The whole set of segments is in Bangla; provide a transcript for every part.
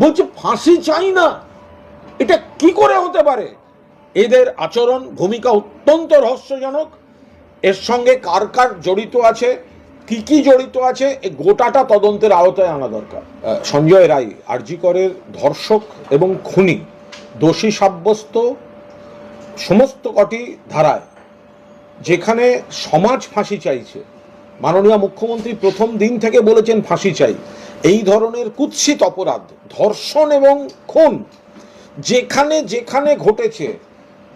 বলছে ফাঁসি চাই না। এটা কি করে হতে পারে? এদের আচরণ, ভূমিকা অত্যন্ত রহস্যজনক। এর সঙ্গে কার কার জড়িত আছে, কি কি জড়িত আছে এই গোটাটা তদন্তের আওতায় আনা দরকার। সঞ্জয় রায় আরজিকরের ধর্ষক এবং খুনি, দোষী সাব্যস্ত সমস্ত কটি ধারায়, যেখানে সমাজ ফাঁসি চাইছে। মাননীয় মুখ্যমন্ত্রী প্রথম দিন থেকে বলেছেন ফাঁসি চাই। এই ধরনের কুৎসিত অপরাধ, ধর্ষণ এবং খুন যেখানে যেখানে ঘটেছে,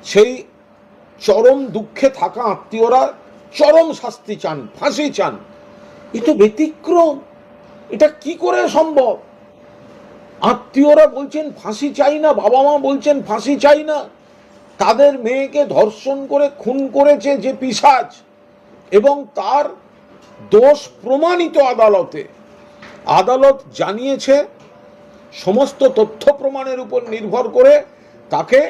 সেই চরম দুঃখে থাকা আত্মীয়রা চরম শাস্তি চান, ফাঁসি চান। এ তো ব্যতিক্রম। এটা কি করে সম্ভব? আত্মীয়রা বলছেন, ফাঁসি চাই না বাবা মা বলছেন, ফাঁসি চাই না। তাদের মেয়েকে ধর্ষণ করে, খুন করেছে যে পিসাজ এবং তার দোষ প্রমাণিত আদালতে। আদালত জানিয়েছে, সমস্ত তথ্য প্রমাণের উপর নির্ভর করে তাকে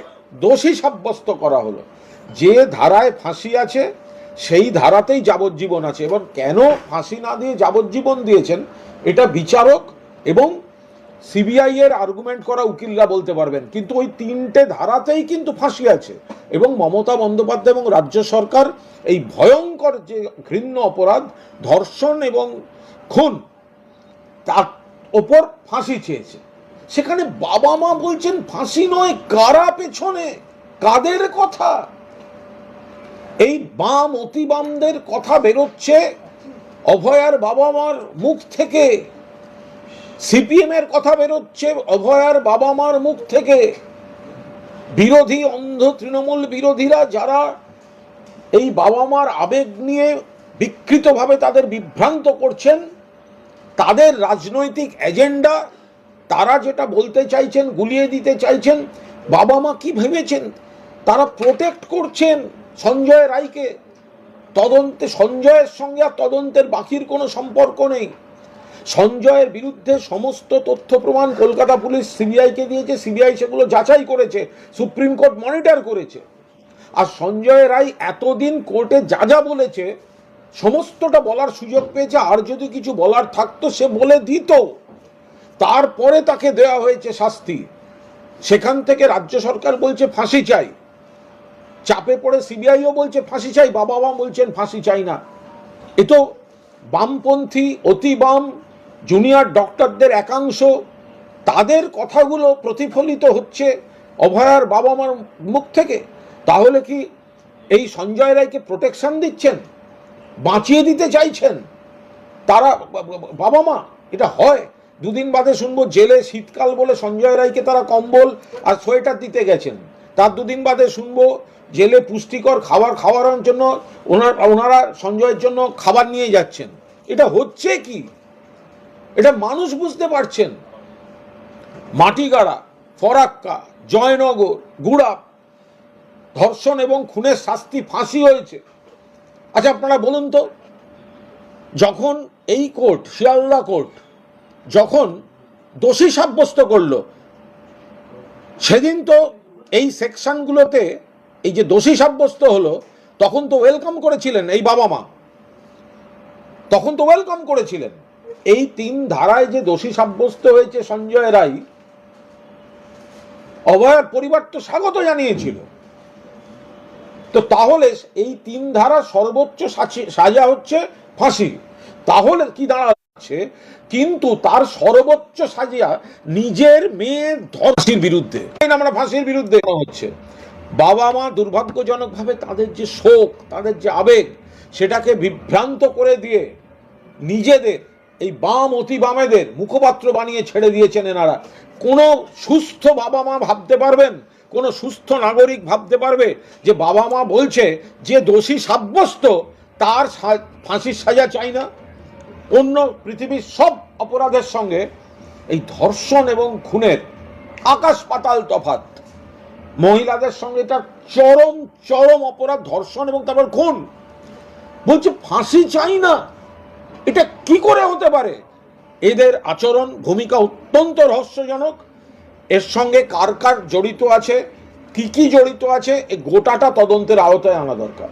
দোষী সাব্যস্ত করা হলো। যে ধারায় ফাঁসি আছে, সেই ধারাতেই যাবজ্জীবন আছে। এবং কেন ফাঁসি না দিয়ে যাবজ্জীবন দিয়েছেন, এটা বিচারক এবং সিবিআই এর আর্গুমেন্ট করা উকিলরা বলতে পারবেন। কিন্তু ওই তিনটে ধারাতেই কিন্তু ফাঁসি আছে এবং মমতা বন্দ্যোপাধ্যায় এবং রাজ্য সরকার এই ভয়ঙ্কর যে ঘৃণ্য অপরাধ, ধর্ষণ এবং খুন তার ওপর ফাঁসি চেয়েছে। সেখানে বাবা মা বলছেন, ফাঁসি নয়, কারা পেছনে? কাদের কথা? এই বাম অতিবামদের কথা বেরোচ্ছে অভয়ার বাবা মার মুখ থেকে। সিপিএম এর কথা বেরোচ্ছে অভয়ার বাবা মার মুখ থেকে। বিরোধী অন্ধ তৃণমূল বিরোধীরা যারা এই বাবা মার আবেগ নিয়ে বিকৃতভাবে তাদের বিভ্রান্ত করছেন তাদের রাজনৈতিক এজেন্ডা, তারা যেটা বলতে চাইছেন, গুলিয়ে দিতে চাইছেন, বাবা মা কি ভেবেছেন? তারা প্রোটেক্ট করছেন সঞ্জয় রায়কে। তদন্তে, সঞ্জয়ের সঙ্গে আর তদন্তের বাকির কোনো সম্পর্ক নেই। সঞ্জয়ের বিরুদ্ধে সমস্ত তথ্য প্রমাণ কলকাতা পুলিশ সিবিআইকে দিয়েছে, সিবিআই সেগুলো যাচাই করেছে, সুপ্রিম কোর্ট মনিটর করেছে। আর সঞ্জয় রায় এতদিন কোর্টে যা যা বলেছে সমস্তটা বলার সুযোগ পেয়েছে, আর যদি কিছু বলার থাকতো সে বলে দিত। তারপরে তাকে দেওয়া হয়েছে শাস্তি। সেখান থেকে রাজ্য সরকার বলছে, ফাঁসি চাই। চাপে পড়ে সিবিআইও বলছে, ফাঁসি চাই। বাবা মা বলছেন, ফাঁসি চাই না। এ তো বামপন্থী, অতি বাম, জুনিয়র ডক্টরদের একাংশ, তাদের কথাগুলো প্রতিফলিত হচ্ছে অভয়ার বাবা মার মুখ থেকে। তাহলে কি এই সঞ্জয় রায়কে প্রোটেকশন দিচ্ছেন? বাঁচিয়ে দিতে চাইছেন। তারা বাবা মা, এটা হয়। দুদিন বাদে শুনব জেলে শীতকাল বলে সঞ্জয় রায়কে তারা কম্বল আর সোয়েটার দিতে গেছেন। তার দুদিন বাদে শুনব জেলে পুষ্টিকর খাবার খাওয়ানোর জন্য ওনার, ওনারা সঞ্জয়ের জন্য খাবার নিয়ে যাচ্ছেন। এটা হচ্ছে কি? এটা মানুষ বুঝতে পারছেন। মাটিগাড়া, ফরাক্কা, জয়নগর, গুড়া, ধর্ষণ এবং খুনের শাস্তি ফাঁসি হয়েছে। আচ্ছা আপনারা বলুন তো, যখন এই কোর্ট, শিয়ালদা কোর্ট, যখন দোষী সাব্যস্ত করল, সেদিন তো এই সেকশনগুলোতে এই যে দোষী সাব্যস্ত হলো, তখন তো ওয়েলকাম করেছিলেন এই বাবা মা। তখন তো ওয়েলকাম করেছিলেন। এই তিন ধারায় যে দোষী সাব্যস্ত হয়েছে সঞ্জয় রায়, অভয়ার পরিবার তো স্বাগত জানিয়েছিল। তো তাহলে এই তিন ধারা সর্বোচ্চ সাজা হচ্ছে ফাঁসি। তাহলে কি দাঁড়াচ্ছে? কিন্তু তার সর্বোচ্চ সাজিয়া নিজের মেয়ের ধর্ষির বিরুদ্ধে আমরা ফাঁসির বিরুদ্ধে হচ্ছে। বাবা মা দুর্ভাগ্যজনকভাবে তাদের যে শোক, তাদের যে আবেগ, সেটাকে বিভ্রান্ত করে দিয়ে নিজেদের, এই বাম অতি বামেদের মুখপাত্র বানিয়ে ছেড়ে দিয়েছেন এনারা। কোনো সুস্থ বাবা মা ভাবতে পারবেন? কোনো সুস্থ নাগরিক ভাবতে পারবে যে বাবা মা বলছে যে দোষী সাব্যস্ত, তার ফাঁসির সাজা চাই না। অন্য পৃথিবীর সব অপরাধের সঙ্গে এই ধর্ষণ এবং খুনের আকাশ পাতাল তফাত মহিলাদের সঙ্গে এটা চরম চরম অপরাধ, ধর্ষণ এবং তারপর খুন। বলছে, ফাঁসি চাই না। এটা কি করে হতে পারে? এদের আচরণ, ভূমিকা অত্যন্ত রহস্যজনক। এর সঙ্গে কার কার জড়িত আছে, কী কী জড়িত আছে, এই গোটাটা তদন্তের আওতায় আনা দরকার।